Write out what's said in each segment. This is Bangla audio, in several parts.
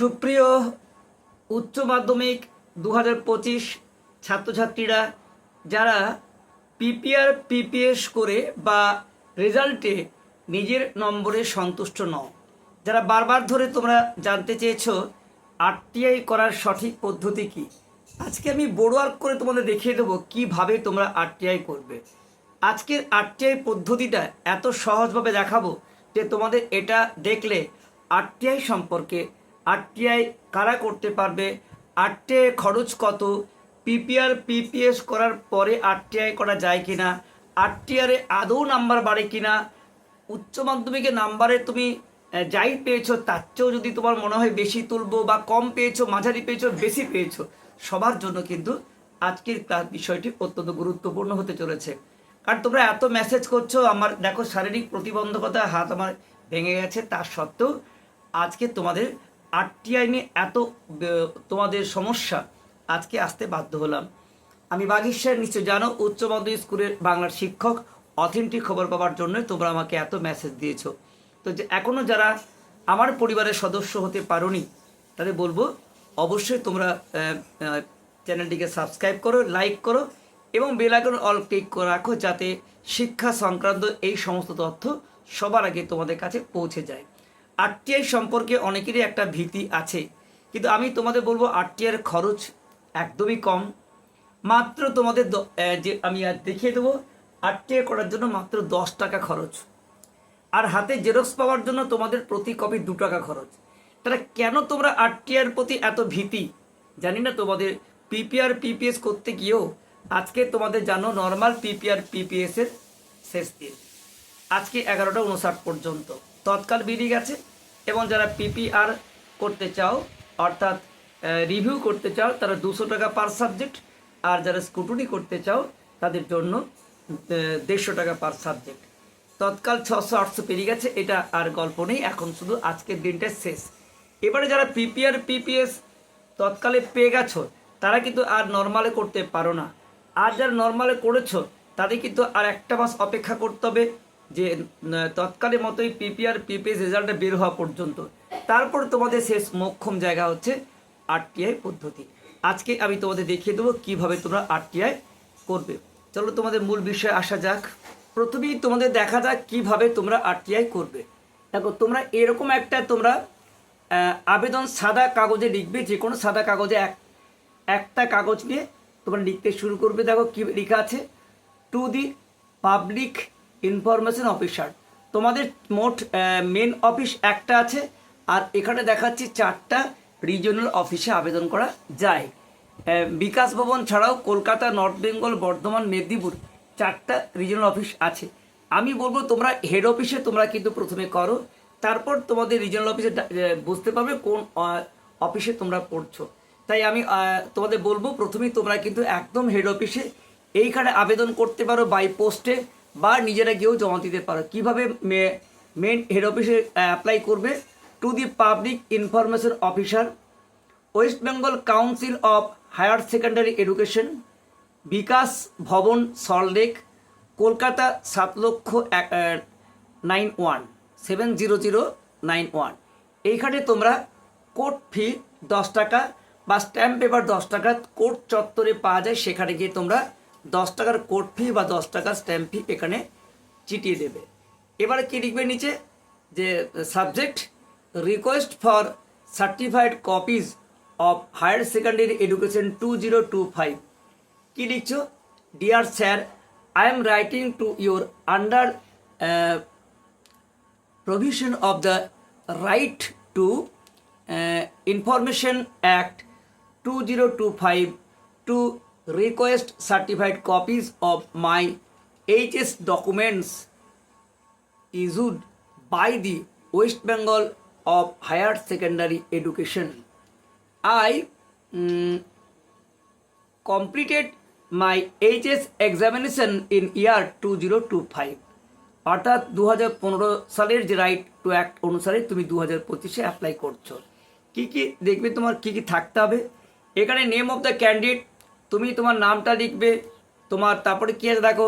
সুপ্রিয় উচ্চ মাধ্যমিক দু হাজার পঁচিশ ছাত্রছাত্রীরা, যারা পিপিআর, পিপিএস করে বা রেজাল্টে নিজের নম্বরে সন্তুষ্ট নও, যারা বারবার ধরে তোমরা জানতে চেয়েছো আরটিআই করার সঠিক পদ্ধতি কি, আজকে আমি বোর্ড ওয়ার্ক করে তোমাদের দেখিয়ে দেবো কীভাবে তোমরা আরটিআই করবে। আজকের আরটিআই পদ্ধতিটা এত সহজভাবে দেখাবো যে তোমাদের এটা দেখলে আরটিআই সম্পর্কে আরটিআই কারা করতে পারবে? আরটিআই খরচ কত? পিপিআর, পিপিএস করার পরে আরটিআই করা যায় কি কিনা? আরটিআরে আদৌ নাম্বার বাড়ে কিনা? উচ্চ মাধ্যমিকের নাম্বারে তুমি যাই পেয়েছ, তার চেয়েও যদি তোমার মনে হয় বেশি তুলবো বা কম পেয়েছ, মাঝারি পেয়েছ, বেশি পেয়েছ, সবার জন্য কিন্তু আজকের ক্লাস বিষয়টি অত্যন্ত গুরুত্বপূর্ণ হতে চলেছে। কারণ তোমরা এত মেসেজ করছ, আমার দেখো শারীরিক প্রতিবন্ধকতা হাত আমার ভেঙে গেছে, তার সত্ত্বেও আজকে তোমাদের আরটিআই নিয়ে এত তোমাদের সমস্যা, আজকে আসতে বাধ্য হলাম। আমি বাগিসার নিশ্চয় জানো, উচ্চ মাধ্যমিক স্কুলের বাংলার শিক্ষক, অথেন্টিক খবর পাওয়ার জন্য তোমরা আমাকে এত মেসেজ দিয়েছ। তো যে এখনও যারা আমার পরিবারের সদস্য হতে পারোনি, তাদের বলব, অবশ্যই তোমরা চ্যানেলটিকে সাবস্ক্রাইব করো লাইক করো, এবং বেল আইকন অল ক্লিক করে রাখো, যাতে শিক্ষা সংক্রান্ত এই সমস্ত তথ্য সবার আগে তোমাদের কাছে পৌঁছে যায়। আরটিআই সম্পর্কে অনেকেরই একটা ভীতি আছে। কিন্তু আমি তোমাদের বলব আরটিআর খরচ একদমই কম। মাত্র তোমাদের যে আমি আর দেখিয়ে দেবো, আরটিআই করার জন্য মাত্র দশ টাকা খরচ। আর হাতে জেরক্স পাওয়ার জন্য তোমাদের প্রতি কপি দু টাকা খরচ। তাহলে কেন তোমরা আরটিআর প্রতি এত ভীতি? জানি না তোমাদের পিপিআর, পিপিএস করতে গিয়েও আজকে তোমাদের জানো নর্মাল পিপিআর পিপিএস এর শেষ দিন। আজকে এগারোটা উনষাট পর্যন্ত। তৎকাল বেরিয়ে গেছে। এবং যারা পিপিআর করতে চাও, অর্থাৎ রিভিউ করতে চাও, তারা দুশো টাকা পার সাবজেক্ট আর যারা স্কুটুনি করতে চাও, তাদের জন্য দেড়শো টাকা পার সাবজেক্ট তৎকাল ছশো আটশো পেরিয়ে গেছে, এটা আর গল্প নেই, এখন শুধু আজকের দিনটা শেষ। এবারে যারা পিপিআর পিপিএস তৎকালে পেয়ে গেছো, তারা কিন্তু আর নর্মালে করতে পারো না। আর যারা নর্মালে করেছ, তাদের কিন্তু আর একটা মাস অপেক্ষা করতে হবে যে উম, তৎকালে মতোই পিপিআর পিপিএস রেজাল্টটা বের হওয়া পর্যন্ত। তারপর তোমাদের শেষ মোক্ষম জায়গা হচ্ছে আরটিআই পদ্ধতি। আজকে আমি তোমাদের দেখিয়ে দেবো কীভাবে তোমরা আরটিআই করবে। চলো তোমাদের মূল বিষয়ে আসা যাক। প্রথমেই তোমাদের দেখা যাক কীভাবে তোমরা আরটিআই করবে। দেখো তোমরা এরকম একটা তোমরা আবেদন সাদা কাগজে লিখবে যে কোনো সাদা কাগজে এক একটা কাগজ নিয়ে তোমরা লিখতে শুরু করবে। দেখো কী লেখা আছে to the public information officer. তোমাদের মোট মেন অফিস একটা আছে, আর এখানে দেখাচ্ছি চারটা রিজিওনাল অফিসে আবেদন করা যায়। বিকাশ ভবন ছাড়াও কলকাতা নর্থ বেঙ্গল বর্ধমান, মেদিনীপুর চারটা রিজিওনাল অফিস আছে। আমি বলব তোমরা হেড অফিসে তোমরা কিন্তু প্রথমে করো, তারপর তোমাদের রিজিওনাল অফিসে বুঝতে পারবে কোন অফিসে তোমরা পড়ছো। তাই আমি তোমাদের বলব প্রথমেই তোমরা কিন্তু একদম হেড অফিসে এইখানে আবেদন করতে পারো বাই পোস্টে বা নিজেরা গিয়েও জমা দিতে পারো। কীভাবে মেন হেড অফিসে অ্যাপ্লাই করবে? To the public information officer West Bengal council of higher secondary education Bikash Bhavan Salt Lake Kolkata সাত lakh nine one seven zero zero nine one এইখানে তোমরা কোর্ট ফি দশ টাকা বা স্ট্যাম্প পেপার দশ টাকা কোর্ট চত্বরে পাওয়া যায়। সেখানে গিয়ে তোমরা দশ টাকার কোর্ট ফি বা দশ টাকার স্ট্যাম্প ফি এখানে চিটিয়ে দেবে। এবারে কি লিখবে নিচে? যে subject request for certified copies of higher secondary education two zero two five কি লিখছো? Dear sir I am writing to your under provision of the right to uh, information act 2025 to request certified copies of my hs documents issued by the west bengal of higher secondary education i mm, completed my HS examination in year 2025 অর্থাৎ দু হাজার পনেরো সালের যে রাইট টু অ্যাক্ট অনুসারে তুমি দু হাজার পঁচিশে অ্যাপ্লাই করছ কী কী দেখবে তোমার কী কী থাকতে হবে এখানে নেম অফ দ্য ক্যান্ডিডেট তুমি তোমার নামটা লিখবে, তোমার তারপরে কী আছে দেখো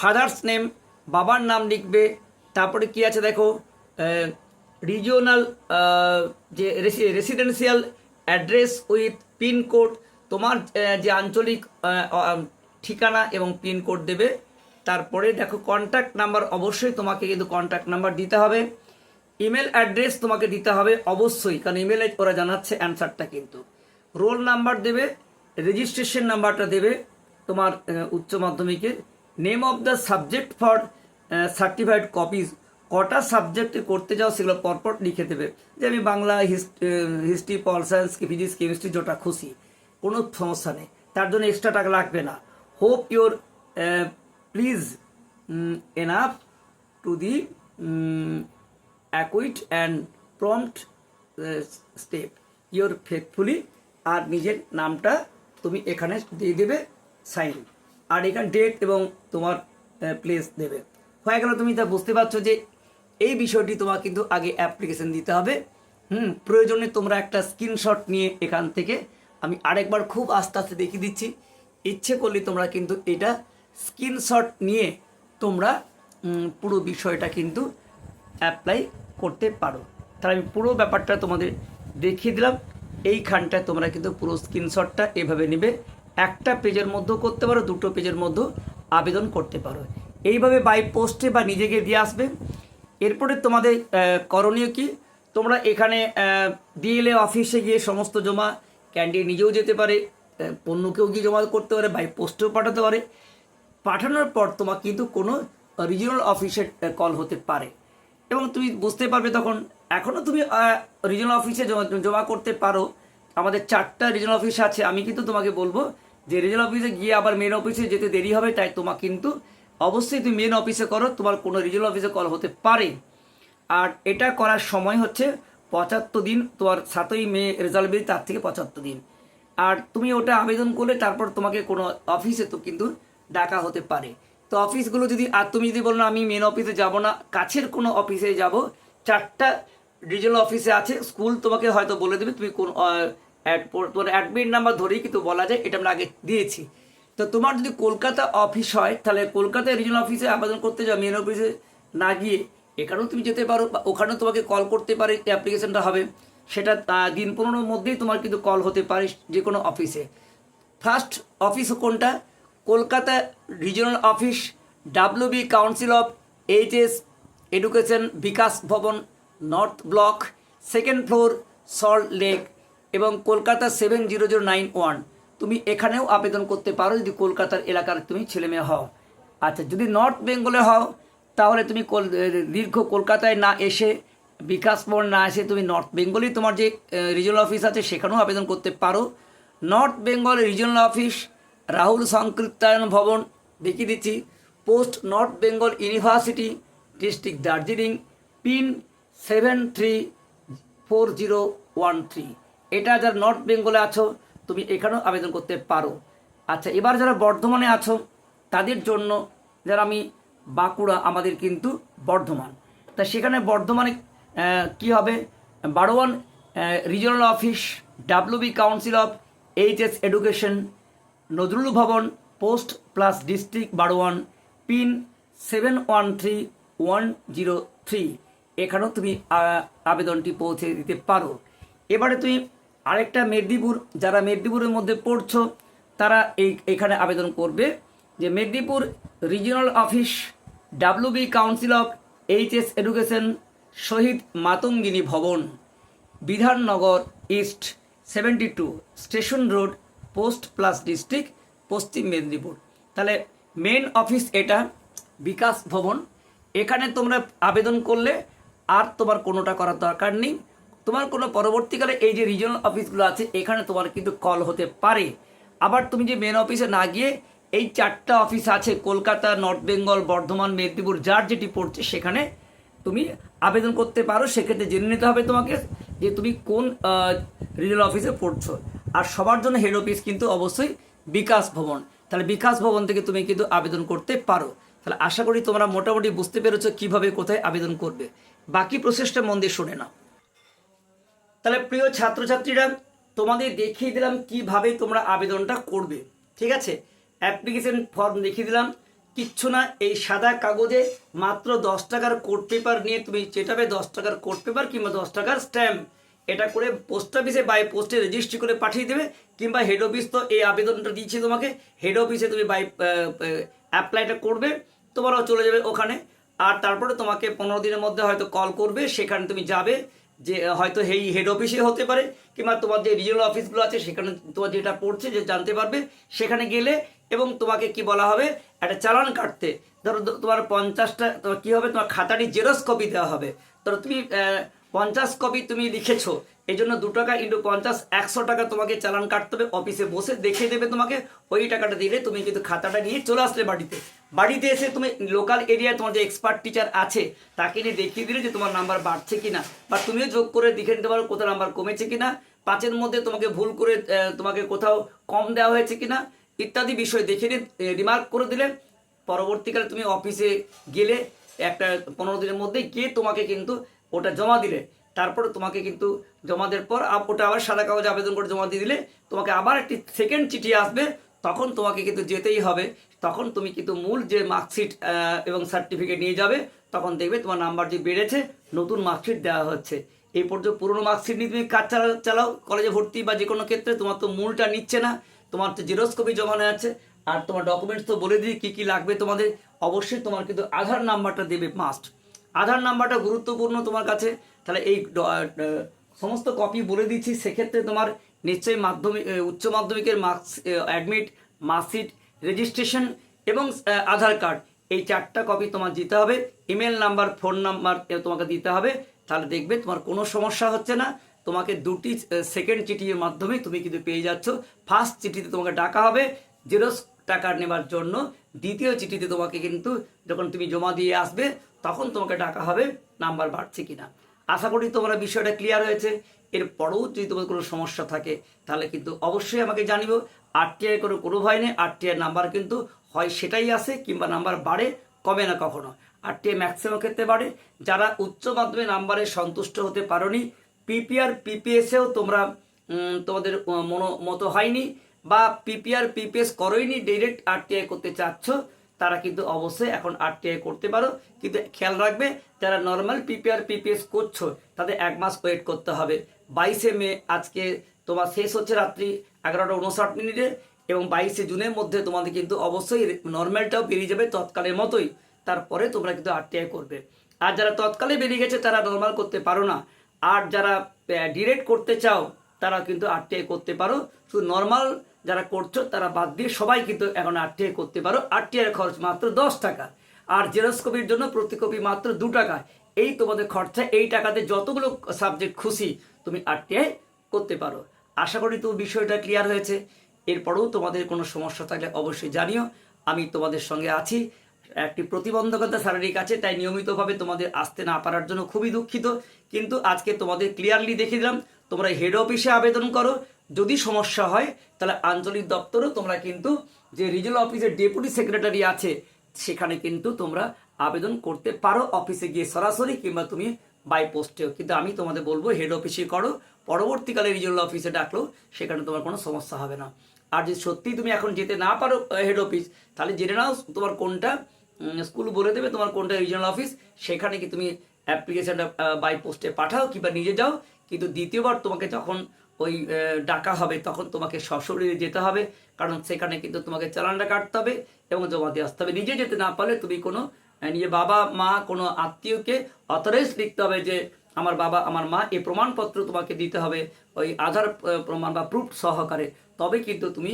ফাদার্স নেম বাবার নাম লিখবে, তারপরে কী আছে দেখো রিজিওনাল যে রেসি রেসিডেন্সিয়াল অ্যাড্রেস উইথ পিনকোড তোমার যে আঞ্চলিক ঠিকানা এবং পিনকোড দেবে। তারপরে দেখো কন্ট্যাক্ট নাম্বার অবশ্যই তোমাকে কিন্তু কন্ট্যাক্ট নাম্বার দিতে হবে। ইমেল অ্যাড্রেস তোমাকে দিতে হবে অবশ্যই, কারণ ইমেলে ওরা জানাচ্ছে অ্যান্সারটা কিন্তু। রোল নাম্বার দেবে রেজিস্ট্রেশন নাম্বারটা দেবে তোমার উচ্চ মাধ্যমিকের name of the subject for certified copies কটা সাবজেক্টে করতে যাও সেগুলো পরপর লিখে দেবে। যে আমি Bangla history pol science physics chemistry যেটা খুশি। কোনো সমস্যা নেই। তার জন্য এক্সট্রা টাকা লাগবে না। Hope your please enough to the acquit and prompt step your faithfully আর নিজের নামটা তুমি এখানে দিয়ে দেবে সাইন আর এখানে ডেট এবং তোমার প্লেস দেবে। হয়ে গেল তুমি তা বুঝতে পারছ যে এই বিষয়টি তোমার কিন্তু আগে অ্যাপ্লিকেশন দিতে হবে। হুম, প্রয়োজনে তোমরা একটা স্ক্রিনশট নিয়ে এখান থেকে আমি আরেকবার খুব আস্তে আস্তে দেখিয়ে দিচ্ছি। ইচ্ছে করলে তোমরা কিন্তু এটা স্ক্রিনশট নিয়ে তোমরা পুরো বিষয়টা কিন্তু অ্যাপ্লাই করতে পারো। তাহলে আমি পুরো ব্যাপারটা তোমাদের দেখিয়ে দিলাম। এইখানটায় তোমরা কিন্তু পুরো স্ক্রিনশটটা এভাবে নেবে। একটা পেজের মধ্যেও করতে পারো, দুটো পেজের মধ্যেও আবেদন করতে পারো। এইভাবে বাই পোস্টে বা নিজেকে দিয়ে আসবে। এরপরে তোমাদের করণীয় কি? তোমরা এখানে ডিএলএ অফিসে গিয়ে সমস্ত জমা ক্যান্ডিডেট নিজেও যেতে পারে পণ্যকেও গিয়ে জমা করতে পারে বাই পোস্টেও পাঠাতে পারে। পাঠানোর পর তোমার কিন্তু কোনো রিজিওনাল অফিসের কল হতে পারে। এবং তুমি বুঝতে পারবে তখন এখনও তুমি রিজিওনাল অফিসে জমা করতে পারো। আমাদের চারটা রিজনাল অফিস আছে। আমি কিন্তু তোমাকে বলব, যে রিজিওনাল অফিসে গিয়ে আবার মেন অফিসে যেতে দেরি হবে, তাই তোমার কিন্তু অবশ্যই তুমি মেন অফিসে করো, তোমার কোনো রিজনাল অফিসে কল হতে পারে। আর এটা করার সময় হচ্ছে পঁচাত্তর দিন, তোমার সাতই মে রেজাল্ট বেরিয়ে, তার থেকে পঁচাত্তর দিন। আর তুমি ওটা আবেদন করলে, তারপর তোমাকে কোনো অফিসে তো কিন্তু ডাকা হতে পারে। তো অফিসগুলো যদি, আর তুমি যদি বলো আমি মেন অফিসে যাব না, কাছের কোনো অফিসে যাব, চারটা রিজিনাল অফিসে আছে স্কুল তোমাকে হয়তো বলে দেবে তুমি কোন তোমার অ্যাডমিট নাম্বার ধরেই কিন্তু বলা যায়, এটা আমরা আগে দিয়েছি। তো তোমার যদি কলকাতা অফিস হয়, তাহলে কলকাতায় রিজিনাল অফিসে আবেদন করতে যাও মেন অফিসে না গিয়ে, এখানেও তুমি যেতে পারো, বা ওখানেও তোমাকে কল করতে পারে অ্যাপ্লিকেশনটা হবে। সেটা দিন পনেরোর মধ্যেই তোমার কিন্তু কল হতে পারে যে কোনো অফিসে ফার্স্ট অফিস কোনটা? Kolkata regional office WB council of HS education Bikash Bhavan north block, second floor, salt lake এবং Kolkata seven zero zero nine one. তুমি এখানেও আবেদন করতে পারো যদি কলকাতার এলাকার তুমি ছেলেমেয়ে হও। আচ্ছা যদি নর্থ বেঙ্গলে হও, তাহলে তুমি দীর্ঘ কলকাতায় না এসে বিকাশ ভবন না এসে তুমি নর্থ বেঙ্গলেই তোমার যে রিজিওনাল অফিস আছে, সেখানেও আবেদন করতে পারো। North Bengal regional office Rahul Sankrityayan Bhavan, দেখিয়ে দিচ্ছি। Post north Bengal university, district Darjeeling, pin seven three four zero one three এটা যারা নর্থ বেঙ্গলে আছো, তুমি এখানেও আবেদন করতে পারো। আচ্ছা এবার যারা বর্ধমানে আছো, তাদের জন্য যারা আমি বাঁকুড়া, আমাদের কিন্তু বর্ধমান। তা সেখানে বর্ধমানে কি হবে? Burdwan regional office WB council of HS education Nazrul Bhavan post plus district Burdwan pin seven one three one zero three এখানেও তুমি আবেদনটি পৌঁছে দিতে পারো। এবারে তুমি আরেকটা মেদিনীপুর, যারা মেদিনীপুরের মধ্যে পড়ছো, তারা এই, এখানে আবেদন করবে যে Medinipur regional office WB council of HS education, Shahid Matangini Bhavan, Bidhannagar east seventy two, station road, post plus district, Paschim Medinipur. তাহলে মেন অফিস এটা, বিকাশ ভবন। এখানে তোমরা আবেদন করলে আর তোমার কোনোটা করার দরকার নেই। তোমার কোনো পরবর্তীকালে এই যে রিজনাল অফিসগুলো আছে, এখানে তোমার কিন্তু কল হতে পারে। আবার তুমি যে মেন অফিসে না গিয়ে এই চারটা অফিস আছে, কলকাতা নর্থ বেঙ্গল বর্ধমান, মেদিনীপুর, যার যেটি পড়ছে সেখানে তুমি আবেদন করতে পারো। সেক্ষেত্রে জেনে নিতে হবে তোমাকে যে তুমি কোন রিজনাল অফিসে পড়ছো। আর সবার জন্য হেড অফিস কিন্তু অবশ্যই বিকাশ ভবন। তাহলে বিকাশ ভবন থেকে তুমি কিন্তু আবেদন করতে পারো। তাহলে আশা করি তোমরা মোটামুটি বুঝতে পেরেছ কীভাবে কোথায় আবেদন করবে। বাকি প্রসেসটা মন দিয়ে শুনে নাও। তাহলে প্রিয় ছাত্রছাত্রীরা, তোমাদের দেখিয়ে দিলাম কীভাবে তোমরা আবেদনটা করবে, ঠিক আছে? অ্যাপ্লিকেশন ফর্ম দেখিয়ে দিলাম। কিচ্ছু না, এই সাদা কাগজে মাত্র দশ টাকার কোড পেপার নিয়ে তুমি চেটাবে, দশ টাকার কোড পেপার কিংবা দশ টাকার স্ট্যাম্প এটা করে পোস্ট অফিসে বাই পোস্টে রেজিস্ট্রি করে পাঠিয়ে দেবে, কিংবা হেড অফিস তো এই আবেদনটা দিয়েছে তোমাকে হেড অফিসে তুমি বাই অ্যাপ্লাইটা করবে, তোমারও চলে যাবে ওখানে। আর তারপরে তোমাকে পনেরো দিনের মধ্যে হয়তো কল করবে, সেখানে তুমি যাবে যে হয়তো এই হেড অফিসে হতে পারে, কিংবা তোমার যে রিজিওনাল অফিসগুলো আছে, সেখানে তোমার যেটা পড়ছে, যে জানতে পারবে, সেখানে গেলে এবং তোমাকে কি বলা হবে, একটা চালান কাটতে। ধরো তোমার পঞ্চাশটা, তোমার কী হবে, তোমার খাতাটি জেরক্স কপি দেওয়া হবে। ধরো তুমি পঞ্চাশ কপি তুমি লিখেছো, এই জন্য দু টাকা ইন্টু পঞ্চাশ, একশো টাকা তোমাকে চালান কাটতে হবে অফিসে বসে দেখে দেবে তোমাকে, ওই টাকাটা দিলে তুমি কিন্তু খাতাটা নিয়ে চলে আসলে বাড়িতে। বাড়িতে এসে তুমি লোকাল এরিয়ায় তোমার যে এক্সপার্ট টিচার আছে, তাকে নিয়ে দেখিয়ে দিলে যে তোমার নাম্বার বাড়ছে কিনা, বা তুমিও যোগ করে দেখে নিতে পারো কোথাও নাম্বার কমেছে কিনা, পাঁচের মধ্যে তোমাকে ভুল করে তোমাকে কোথাও কম দেওয়া হয়েছে কিনা, ইত্যাদি বিষয় দেখে নিয়ে রিমার্ক করে দিলে পরবর্তীকালে তুমি অফিসে গেলে একটা পনেরো দিনের মধ্যে গিয়ে তোমাকে কিন্তু ওটা জমা দিলে। তারপরে তোমাকে কিন্তু জমা দেওয়ার পর ওটা আবার সাদা কাগজে আবেদন করে জমা দিয়ে দিলে তোমাকে আবার একটি সেকেন্ড চিঠি আসবে, তখন তোমাকে কিন্তু যেতেই হবে। তখন তুমি কিন্তু মূল যে মার্কশিট এবং সার্টিফিকেট নিয়ে যাবে, তখন দেখবে তোমার নাম্বার যে বেড়েছে, নতুন মার্কশিট দেওয়া হচ্ছে। এই পর্যন্ত পুরনো মার্কশিট নিয়ে তুমি কাজ চালা, চালাও, কলেজে ভর্তি বা যে কোনো ক্ষেত্রে, তোমার তো মূলটা নিচ্ছে না, তোমার তো জেরক্স কপি জমানো আছে, আর তোমার ডকুমেন্টস তো বলে দিই, কী কী লাগবে তোমাদের, অবশ্যই তোমার কিন্তু আধার নাম্বারটা দেবে মাস্ট আধার নাম্বারটা গুরুত্বপূর্ণ তোমার কাছে, তাহলে এই সমস্ত কপি বলে দিচ্ছি, সেক্ষেত্রে তোমার নিশ্চয়ই মাধ্যমিক উচ্চ মাধ্যমিকের মার্কস অ্যাডমিট মার্কশিট রেজিস্ট্রেশন এবং আধার কার্ড এই চারটা কপি তোমার দিতে হবে। ইমেল নাম্বার ফোন নাম্বার তোমাকে দিতে হবে। তাহলে দেখবে তোমার কোনো সমস্যা হচ্ছে না। তোমাকে দুটি সেকেন্ড চিঠির মাধ্যমে তুমি কিন্তু পেয়ে যাচ্ছ। ফার্স্ট চিঠিতে তোমাকে ডাকা হবে জেরক্স টাকা নেবার জন্য। দ্বিতীয় চিঠিতে তোমাকে কিন্তু যখন তুমি জমা দিয়ে আসবে, তখন তোমাকে ডাকা হবে নাম্বার বাড়ছে কিনা। আশা করি তোমরা বিষয়টা ক্লিয়ার হয়েছে। এরপরেও যদি তোমার কোনো সমস্যা থাকে, তাহলে কিন্তু অবশ্যই আমাকে জানিও। আরটিআই কোনো কোনো ভয় নেই, আরটিআই নাম্বার কিন্তু হয় সেটাই আসে কিংবা নাম্বার বাড়ে কমে না কখনো। আরটিআই ম্যাক্সিমাম ক্ষেত্রে বাড়ে। যারা উচ্চ মাধ্যমিক নাম্বারে সন্তুষ্ট হতে পারোনি পিপিআর পিপিএসেও তোমরা তোমাদের মনো মতো হয়নি বা পিপিআর পিপিএস করোইনি ডিরেক্ট আরটিআই করতে চাচ্ছ, তারা কিন্তু অবশ্যই এখন আরটিআই করতে পারো। কিন্তু খেয়াল রাখবে, যারা নর্মাল পিপিআর পিপিএস করছ, তাদের এক মাস ওয়েট করতে হবে। বাইশে মে আজকে তোমার শেষ হচ্ছে রাত্রি এগারোটা উনষাট মিনিটে এবং বাইশে জুনের মধ্যে তোমাদের কিন্তু অবশ্যই নর্মালটাও বেরিয়ে যাবে তৎকালের মতোই। তারপরে তোমরা কিন্তু আরটিআই করবে। আর যারা তৎকালে বেরিয়ে গেছে, তারা নর্মাল করতে পারো না। আর যারা ডিরেক্ট করতে চাও, তারা কিন্তু আরটিআই করতে পারো। শুধু নর্মাল যারা করছ, তারা বাদ দিয়ে সবাই কিন্তু এখন আরটিআই করতে পারো। আরটিআই খরচ মাত্র দশ টাকা। আর জেরক্স কপির জন্য প্রতি কপি মাত্র দু টাকা। এই তোমাদের খরচা, এই টাকাতে যতগুলো সাবজেক্ট খুশি, তুমি আরটিআই করতে পারো। আশা করি তো বিষয়টা ক্লিয়ার হয়েছে। এরপরেও তোমাদের কোনো সমস্যা থাকলে অবশ্যই জানিও। আমি তোমাদের সঙ্গে আছি। একটি প্রতিবন্ধকতা শারীরিক আছে তাই নিয়মিতভাবে তোমাদের আসতে না পারার জন্য খুবই দুঃখিত। কিন্তু আজকে তোমাদের ক্লিয়ারলি দেখিয়ে দিলাম, তোমরা হেড অফিসে আবেদন করো। যদি সমস্যা হয়, তাহলে আঞ্চলিক দপ্তরও তোমরা কিন্তু যে রিজিনাল অফিসের ডেপুটি সেক্রেটারি আছে, সেখানে কিন্তু তোমরা আবেদন করতে পারো। অফিসে গিয়ে সরাসরি কিংবা তুমি বাই পোস্টেও কিন্তু আমি তোমাদের বলব হেড অফিসে করো, পরবর্তীকালে রিজিনাল অফিসে ডাকলেও সেখানে তোমার কোনো সমস্যা হবে না। আর যদি সত্যি তুমি এখন যেতে না পারো হেড অফিস তাহলে জেনে নাও তোমার কোনটা স্কুল বলে দেবে তোমার কোনটা রিজিনাল অফিস সেখানে কি তুমি অ্যাপ্লিকেশনটা বাই পোস্টে পাঠাও কিংবা নিজে যাও। কিন্তু দ্বিতীয়বার তোমাকে যখন ওই ডাকা হবে, তখন তোমাকে সশরীরে যেতে হবে, কারণ সেখানে কিন্তু তোমাকে চালানটা কাটতে হবে এবং জমা দিয়ে আসতে হবে। নিজে যেতে না পারলে তুমি কোনো নিজের বাবা মা কোনো আত্মীয়কে অথরাইজ লিখতে হবে যে আমার বাবা আমার মা এই প্রমাণপত্র তোমাকে দিতে হবে ওই আধার প্রমাণ বা প্রুফ সহকারে তবে কিন্তু তুমি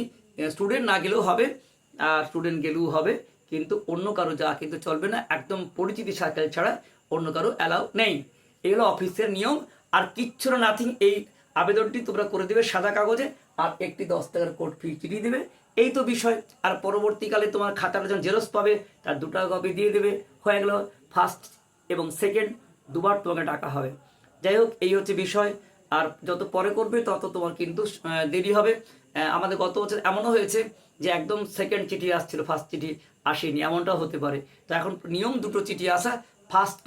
স্টুডেন্ট না গেলেও হবে আর স্টুডেন্ট গেলেও হবে কিন্তু অন্য কারও যা কিন্তু চলবে না একদম পরিচিতি সার্কেল ছাড়া অন্য কারও অ্যালাউ নেই এগুলো অফিসের নিয়ম আর কিচ্ছু নাথিং এই আবেদনটি তোমরা করে দেবে সাদা কাগজে আর একটি দশ টাকার কোড ফি চিঠি দেবে। এই তো বিষয়। আর পরবর্তীকালে তোমার খাতাটা যখন জেরক্স পাবে, তার দু টাকা কপি দিয়ে দেবে। হয়ে গেল ফার্স্ট এবং সেকেন্ড দুবার তোমাকে ডাকা হবে। যাই হোক, এই হচ্ছে বিষয়। আর যত পরে করবে, তত তোমার কিন্তু দেরি হবে। আমাদের গত বছর এমনও হয়েছে যে একদম সেকেন্ড চিঠি আসছিল ফার্স্ট চিঠি আসেনি। এমনটাও হতে পারে। তো এখন নিয়ম দুটো চিঠি আসা ফার্স্ট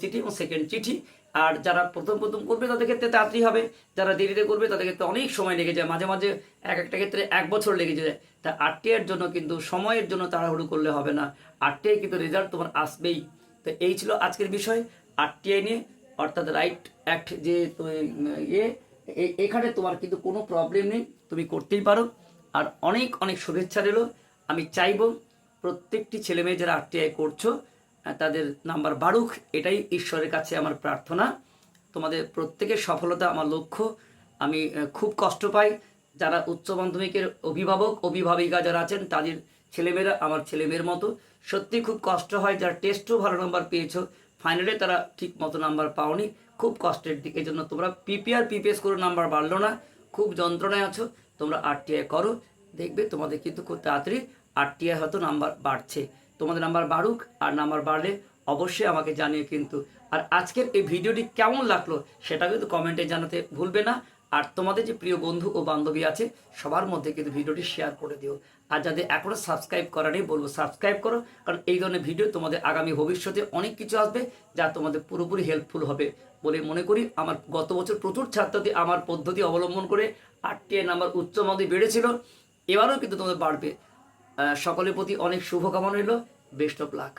চিঠি এবং সেকেন্ড চিঠি। আর যারা প্রথম প্রথম করবে তাদের ক্ষেত্রে তাড়াতাড়ি হবে, যারা দেরিতে করবে তাদের ক্ষেত্রে অনেক সময় লেগে যায়, মাঝে মাঝে এক একটা ক্ষেত্রে এক বছর লেগে যায়। তা আরটিআইয়ের জন্য কিন্তু সময়ের জন্য তাড়াহুড়ো করলে হবে না। আরটিআই কিন্তু রেজাল্ট তোমার আসবেই। তো এই ছিল আজকের বিষয় আরটিআই নিয়ে। অর্থাৎ রাইট অ্যাক্ট যে ইয়ে এখানে তোমার কিন্তু কোনো প্রবলেম নেই, তুমি করতেই পারো। আর অনেক অনেক শুভেচ্ছা রইল। আমি চাইব প্রত্যেকটি ছেলে মেয়ে যারা আরটিআই করছ তাদের নাম্বার বাড়ুক, এটাই ঈশ্বরের কাছে আমার প্রার্থনা। তোমাদের প্রত্যেকের সফলতা আমার লক্ষ্য। আমি খুব কষ্ট পাই। যারা উচ্চ মাধ্যমিকের অভিভাবক, অভিভাবিকা যারা আছেন, তাদের ছেলেমেয়েরা আমার ছেলেমেয়ের মতো। সত্যি খুব কষ্ট হয়, যারা টেস্টও ভালো নাম্বার পেয়েছ ফাইনালে তারা ঠিক মতো নাম্বার পাওনি। খুব কষ্টের দিকে জন্য তোমরা পিপিআর পিপিএস করে নাম্বার বাড়লো না। খুব যন্ত্রণায় আছো, তোমরা আরটিআই করো। দেখবে তোমাদের কিন্তু খুব তাড়াতাড়ি আরটিআই হয়তো নাম্বার বাড়ছে। তোমাদের নাম্বার বাড়ুক আর নাম্বার বাড়লে অবশ্যই আমাকে জানিয়ে কিন্তু। আর আজকের এই ভিডিওটি কেমন লাগল সেটা কিন্তু কমেন্টে জানাতে ভুলবে না। আর তোমাদের যে প্রিয় বন্ধু ও বান্ধবী আছে, সবার মধ্যে কিন্তু ভিডিওটি শেয়ার করে দিও। আর যাদের এখনও সাবস্ক্রাইব করা নেই, বলব সাবস্ক্রাইব করো, কারণ এই ধরনের ভিডিও তোমাদের আগামী ভবিষ্যতে অনেক কিছু আসবে যা তোমাদের পুরোপুরি হেল্পফুল হবে বলে মনে করি। আমার গত বছর প্রচুর ছাত্রছাত্রী আমার পদ্ধতি অবলম্বন করে আটটি নাম্বার উচ্চ মাধ্যমিক বেড়েছিল। এবারও কিন্তু তোমাদের বাড়বে। সকলের প্রতি অনেক শুভকামনা রইল। Best of luck